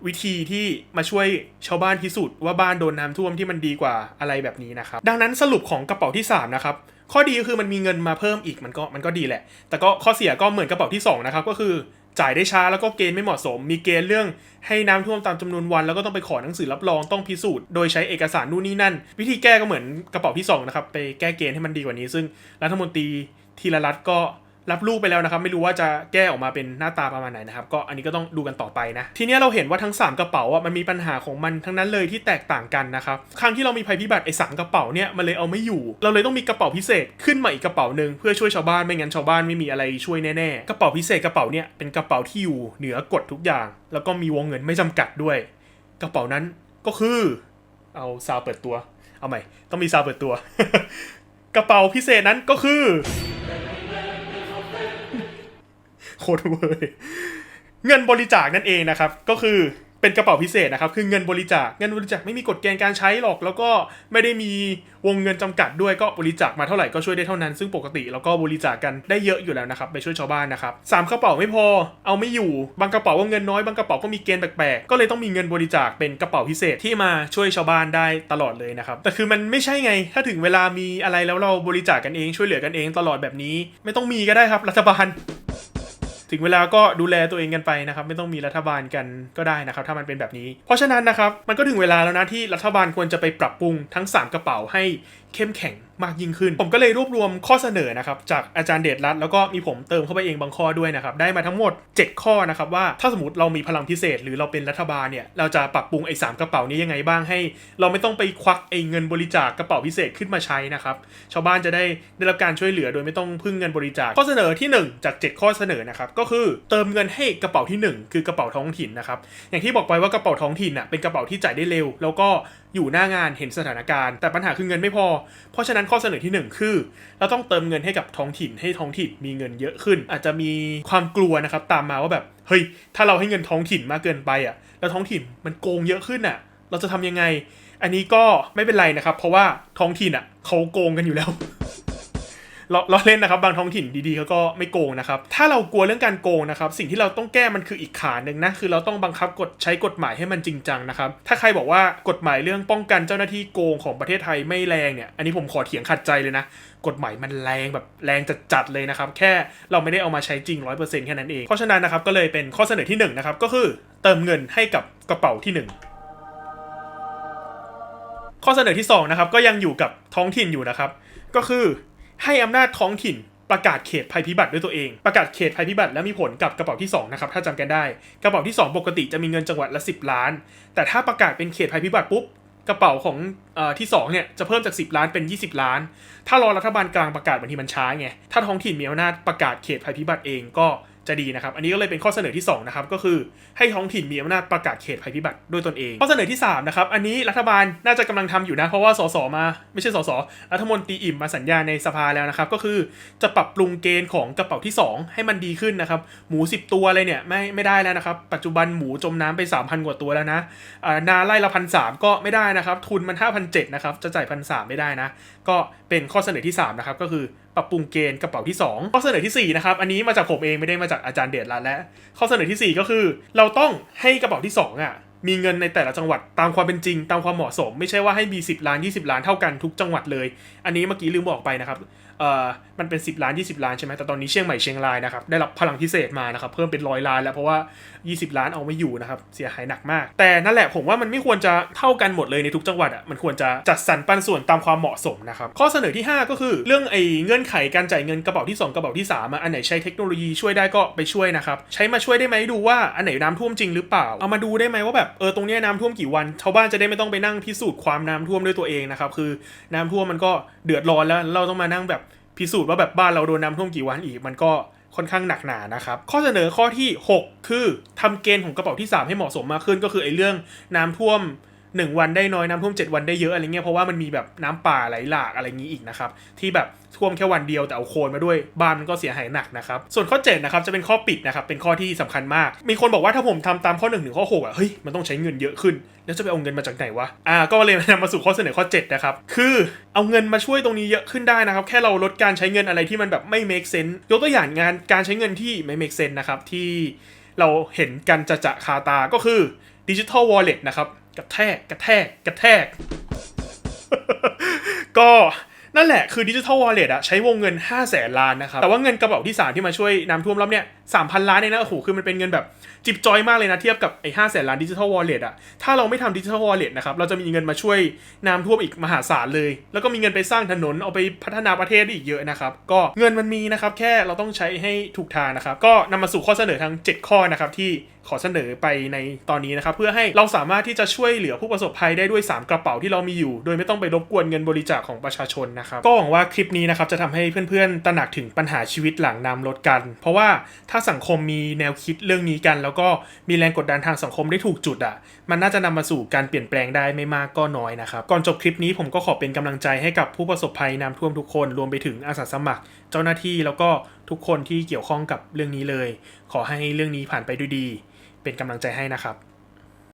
วิธีที่มาช่วยชาวบ้านพิสูจน์ว่าบ้านโดนน้ำท่วมที่มันดีกว่าอะไรแบบนี้นะครับ ดังนั้นสรุปของกระเป๋าที่ 3 นะครับ ข้อดีก็คือมันมีเงินมาเพิ่มอีกมันก็มันก็ดีแหละ แต่ก็ข้อเสียก็เหมือนกระเป๋าที่ 2 นะครับ ก็คือจ่ายได้ช้าแล้วก็เกณฑ์ไม่เหมาะสม มีเกณฑ์เรื่องให้น้ำท่วมตามจำนวนวัน แล้วก็ต้องไปขอหนังสือรับรองต้องพิสูจน์โดยใช้เอกสารนู่นนี่นั่น วิธีแก้ก็เหมือนกระเป๋าที่สองนะครับไปแก้เกณฑ์ให้มันดีกว่านี้ ซึ่งรัฐมนตรีธีรรัตน์ก็ รับลูกไปแล้วนะครับ ไม่รู้ว่าจะแก้ออกมาเป็นหน้าตาประมาณไหนนะครับ ก็อันนี้ก็ต้องดูกันต่อไปนะ ทีนี้เราเห็นว่าทั้ง 3 กระเป๋าอะมันมีปัญหาของมันทั้งนั้นเลยที่แตกต่างกันนะครับครั้งที่เรามีภัยพิบัติไอ้สามกระเป๋าเนี่ยมันเลยเอาไม่อยู่ เราเลยต้องมีกระเป๋าพิเศษขึ้นมาอีกกระเป๋าหนึ่งเพื่อช่วยชาวบ้านไม่งั้นชาวบ้านไม่มีอะไรช่วยแน่ๆกระเป๋าพิเศษกระเป๋าเนี่ยเป็นกระเป๋าที่อยู่เหนือกฎทุกอย่าง แล้วก็มีวงเงินไม่จำกัดด้วย กระเป๋านั้นก็คือเอาซาวเปิดตัว เอาใหม่ ต้องมีซาวเปิดตัว กระเป๋าพิเศษนั้นก็คือ โคตรเวอร์เงินบริจาคนั่นเองนะครับ ก็คือเป็นกระเป๋าพิเศษนะครับ คือเงินบริจาค เงินบริจาคไม่มีกฎเกณฑ์การใช้หรอก แล้วก็ไม่ได้มีวงเงินจำกัดด้วย ก็บริจาคมาเท่าไหร่ก็ช่วยได้เท่านั้น ซึ่งปกติเราก็บริจาคกันได้เยอะอยู่แล้วนะครับ ไปช่วยชาวบ้านนะครับสามกระเป๋าไม่พอ เอาไม่อยู่ บางกระเป๋าก็เงินน้อย บางกระเป๋าก็มีเกณฑ์แปลกๆ ก็เลยต้องมีเงินบริจาคเป็นกระเป๋าพิเศษที่มาช่วยชาวบ้านได้ตลอดเลยนะครับ แต่คือมันไม่ใช่ไง ถ้าถึงเวลามีอะไรแล้วเราบริจาคกันเอง ช่วยเหลือกันเองตลอดแบบนี้ ไม่ต้องมีก็ได้ครับ รัฐบาล ถึงเวลาก็ดูแลตัวเองกันไปนะครับ ไม่ต้องมีรัฐบาลกันก็ได้นะครับ ถ้ามันเป็นแบบนี้ เพราะฉะนั้นนะครับมันก็ถึงเวลาแล้วนะที่รัฐบาลควรจะไปปรับปรุงทั้ง 3 กระเป๋าให้เข้มแข็ง มากยิ่งขึ้น ผมก็เลยรวบรวมข้อเสนอนะครับจากอาจารย์เดชรัตน์แล้วก็มีผมเติมเข้าไปเองบางข้อด้วยนะครับได้มาทั้งหมด 7 ข้อนะครับว่าถ้าสมมติเรามีพลังพิเศษ หรือเราเป็นรัฐบาลเนี่ยเราจะปรับปรุงไอ้สกระเป๋านี้ยังไงบ้างให้ เราไม่ต้องไปควักไอ้เงินบริจาคกระเป๋าพิเศษขึ้นมาใช้นะครับชาวบ้านจะได้ได้รับการช่วยเหลือโดยไม่ต้องพึ่งเงินบริจาคข้อเสนอที่ 1 จาก 7 ข้อเสนอนะครับก็คือเติมเงินให้กระเป๋าที่ 1 คือกระเป๋าท้องถิ่นนะครับอย่างที่บอกไปว่ากระเป๋าท้องถิ่นอะเป็นกระเป๋าที่จ่ายได้เร็ว แล้วก็อยู่หน้างานเห็นสถานการณ์ แต่ปัญหาคือเงินไม่พอ เพราะฉะนั้นข้อเสนอที่ 1 คือ เราต้องเติมเงินให้กับท้องถิ่นให้ท้องถิ่นมีเงินเยอะขึ้น อาจจะมีความกลัวนะครับตามมาว่าแบบเฮ้ยถ้าเราให้เงินท้องถิ่นมากเกินไปอะแล้วท้องถิ่นมันโกงเยอะขึ้นอะ เราจะทำยังไง อันนี้ก็ไม่เป็นไรนะครับ เพราะว่าท้องถิ่นอะเขาโกงกันอยู่แล้ว เราเราเล่นนะครับบางท้องถิ่นดีๆเขาก็ไม่โกงนะครับถ้าเรากลัวเรื่องการโกงนะครับสิ่งที่เราต้องแก้มันคืออีกขาหนึ่งนะคือเราต้องบังคับกฎใช้กฎหมายให้มันจริงจังนะครับถ้าใครบอกว่ากฎหมายเรื่องป้องกันเจ้าหน้าที่โกงของประเทศไทยไม่แรงเนี่ยอันนี้ผมขอเถียงขัดใจเลยนะกฎหมายมันแรงแบบแรงจัดๆเลยนะครับแค่เราไม่ได้เอามาใช้จริง 100%แค่นั้นเองเพราะฉะนั้นนะครับก็เลยเป็นข้อเสนอที่หนึ่งนะครับก็คือเติมเงินให้กับกระเป๋าที่หนึ่งข้อเสนอที่2นะครับก็ยังอยู่กับท้องถิ่นอยู่นะครับ ก็คือ ให้อำนาจท้องถิ่นประกาศเขตภัยพิบัติด้วยตัวเอง ประกาศเขตภัยพิบัติแล้วมีผลกับกระเป๋าที่2นะครับถ้าจำกันได้ กระเป๋าที่ 2 ปกติจะมีเงินจังหวัดละ 10 ล้าน แต่ถ้าประกาศเป็นเขตภัยพิบัติปุ๊บกระเป๋าของอที่2เนี่ยจะเพิ่มจาก 10 ล้านเป็น 20 ล้าน ถ้ารอรัฐบาลกลางประกาศบางทีมันช้าไงถ้าท้องถิ่นมีอำนาจประกาศเขตภัยพิบัติเองก็ จะดีนะครับ อันนี้ก็เลยเป็นข้อเสนอที่2นะครับก็คือให้ท้องถิ่นมีอำนาจประกาศเขตภัยพิบัติด้วยตนเอง ข้อเสนอที่3นะครับอันนี้รัฐบาลน่าจะกำลังทำอยู่นะ เพราะว่าสสมาไม่ใช่สสรัฐมนตรีอิ่มมาสัญญาในสภาแล้วนะครับก็คือจะปรับปรุงเกณฑ์ของกระเป๋าที่ 2 ให้มันดีขึ้นนะครับหมู 10 ตัวเลยเนี่ยไม่ไม่ได้แล้วนะครับปัจจุบันหมูจมน้ำไป 3,000 กว่าตัวแล้วนะนาไล่ละพันสก็ไม่ได้นะครับทุนมัน5,700นะครับจะจ่ายพันสไม่ได้นะก็เป็นข้อเสนอที่3นะครับก็คือ ปรับปรุงเกณฑ์กระเป๋าที่ 2 ข้อเสนอที่ 4 นะครับ อันนี้มาจากผมเองไม่ได้มาจากอาจารย์เดชรัตน์และ ข้อเสนอที่ 4 ก็คือ เราต้องให้กระเป๋าที่ 2อะมีเงินในแต่ละจังหวัดตามความเป็นจริง ตามความเหมาะสม ไม่ใช่ว่าให้มี 10 ล้าน 20 ล้านเท่ากันทุกจังหวัดเลย อันนี้เมื่อกี้ลืมบอกไปนะครับ เอ่อมันเป็น 10 ล้าน 20 ล้านใช่ไหมแต่ตอนนี้เชียงใหม่เชียงรายนะครับได้รับพลังพิเศษมานะครับเพิ่มเป็นร้อยล้านแล้วเพราะว่า 20 ล้านเอาไม่อยู่นะครับเสียหายหนักมาก แต่นั่นแหละผมว่ามันไม่ควรจะเท่ากันหมดเลยในทุกจังหวัดอะมันควรจะจัดสรรปันส่วนตามความเหมาะสมนะครับข้อเสนอที่ 5 ก็คือเรื่องไอ้เงื่อนไขการจ่ายเงินกระเป๋าที่ 2 กระเป๋าที่3อะอันไหนใช้เทคโนโลยีช่วยได้ก็ไปช่วยนะครับใช้มาช่วยได้ไหมดูว่าอันไหนน้ำท่วมจริงหรือเปล่า เอามาดูได้ไหมว่าแบบเออตรงนี้น้ำท่วมกี่วันชาวบ้านจะได้ไม่ต้องไปนั่งพิสูจน์ความน้ำท่วมด้วยตัวเองนะครับคือน้ำท่วมมันก็เดือดร้อนแล้วเราต้องมานั่งแบบ พิสูจน์ว่าแบบบ้านเราโดนน้ำท่วมกี่วันอีก มันก็ค่อนข้างหนักหนานะครับ ข้อเสนอข้อที่ 6 คือทำเกณฑ์ของกระเป๋าที่ 3 ให้เหมาะสมมากขึ้นก็คือไอ้เรื่องน้ำท่วม 1วันได้น้อยน้ำท่วม7วันได้เยอะอะไรเงี้ยเพราะว่ามันมีแบบน้ำป่าไหลหลากอะไรงี้อีกนะครับที่แบบท่วมแค่วันเดียวแต่เอาโคลนมาด้วยบ้านมันก็เสียหายหนักนะครับส่วนข้อ7นะครับจะเป็นข้อปิดนะครับเป็นข้อที่สำคัญมาก มีคนบอกว่าถ้าผมทำตามข้อ1ถึงข้อ6อะเฮ้ยมันต้องใช้เงินเยอะขึ้น แล้วจะไปเอาเงินมาจากไหนวะอ่าก็เลยนำมาสู่ข้อเสนอข้อ7นะครับคือเอาเงินมาช่วยตรงนี้เยอะขึ้นได้นะครับแค่เราลดการใช้เงินอะไรที่มันแบบไม่ make sense ยกตัวอย่างงานการใช้เงินที่ไม่ make sense นะครับที่เราเห็นกันจะจะคาตาก็คือดิจิทัลวอลเล็ตนะครับ กระแทกกระแทกกระแทก ก็นั่นแหละคือดิจิทัลวอลเล็ตอะใช้วงเงิน 5 0 0แสนล้านนะครับ แต่ว่าเงินกระเป๋าที่ 3 ที่มาช่วยน้ำท่วมรอบเนี้ย3,000ล้านเนี่ยนะโอ้โหคือมันเป็นเงินแบบจิบจอยมากเลยนะเทียบกับไอ้5 0 0แสนล้านดิจิทัลวอลเล็ตอะถ้าเราไม่ทำดิจิทัลวอลเล็ตนะครับเราจะมีเงินมาช่วยน้ำท่วมอีกมหาศาลเลย แล้วก็มีเงินไปสร้างถนนเอาไปพัฒนาประเทศได้อีกเยอะนะครับ ก็เงินมันมีนะครับแค่เราต้องใช้ให้ถูกทางนะครับก็นำมาสู่ข้อเสนอทั้ง 7 ข้อนะครับที่ ขอเสนอไปในตอนนี้นะครับ เพื่อให้เราสามารถที่จะช่วยเหลือผู้ประสบภัยได้ด้วย 3 กระเป๋าที่เรามีอยู่ โดยไม่ต้องไปรบกวนเงินบริจาคของประชาชนนะครับ ก็หวังว่าคลิปนี้นะครับจะทำให้เพื่อนๆตระหนักถึงปัญหาชีวิตหลังน้ำลดกัน เพราะว่าถ้าสังคมมีแนวคิดเรื่องนี้กัน แล้วก็มีแรงกดดันทางสังคมได้ถูกจุดอะ มันน่าจะนำมาสู่การเปลี่ยนแปลงได้ไม่มากก็น้อยนะครับ ก่อนจบคลิปนี้ผมก็ขอเป็นกำลังใจให้กับผู้ประสบภัยน้ำท่วมทุกคน รวมไปถึงอาสาสมัคร เจ้าหน้าที่แล้วก็ทุกคนที่เกี่ยวข้องกับเรื่องนี้เลย ขอให้เรื่องนี้ผ่านไปด้วยดี เป็นกำลังใจให้นะครับ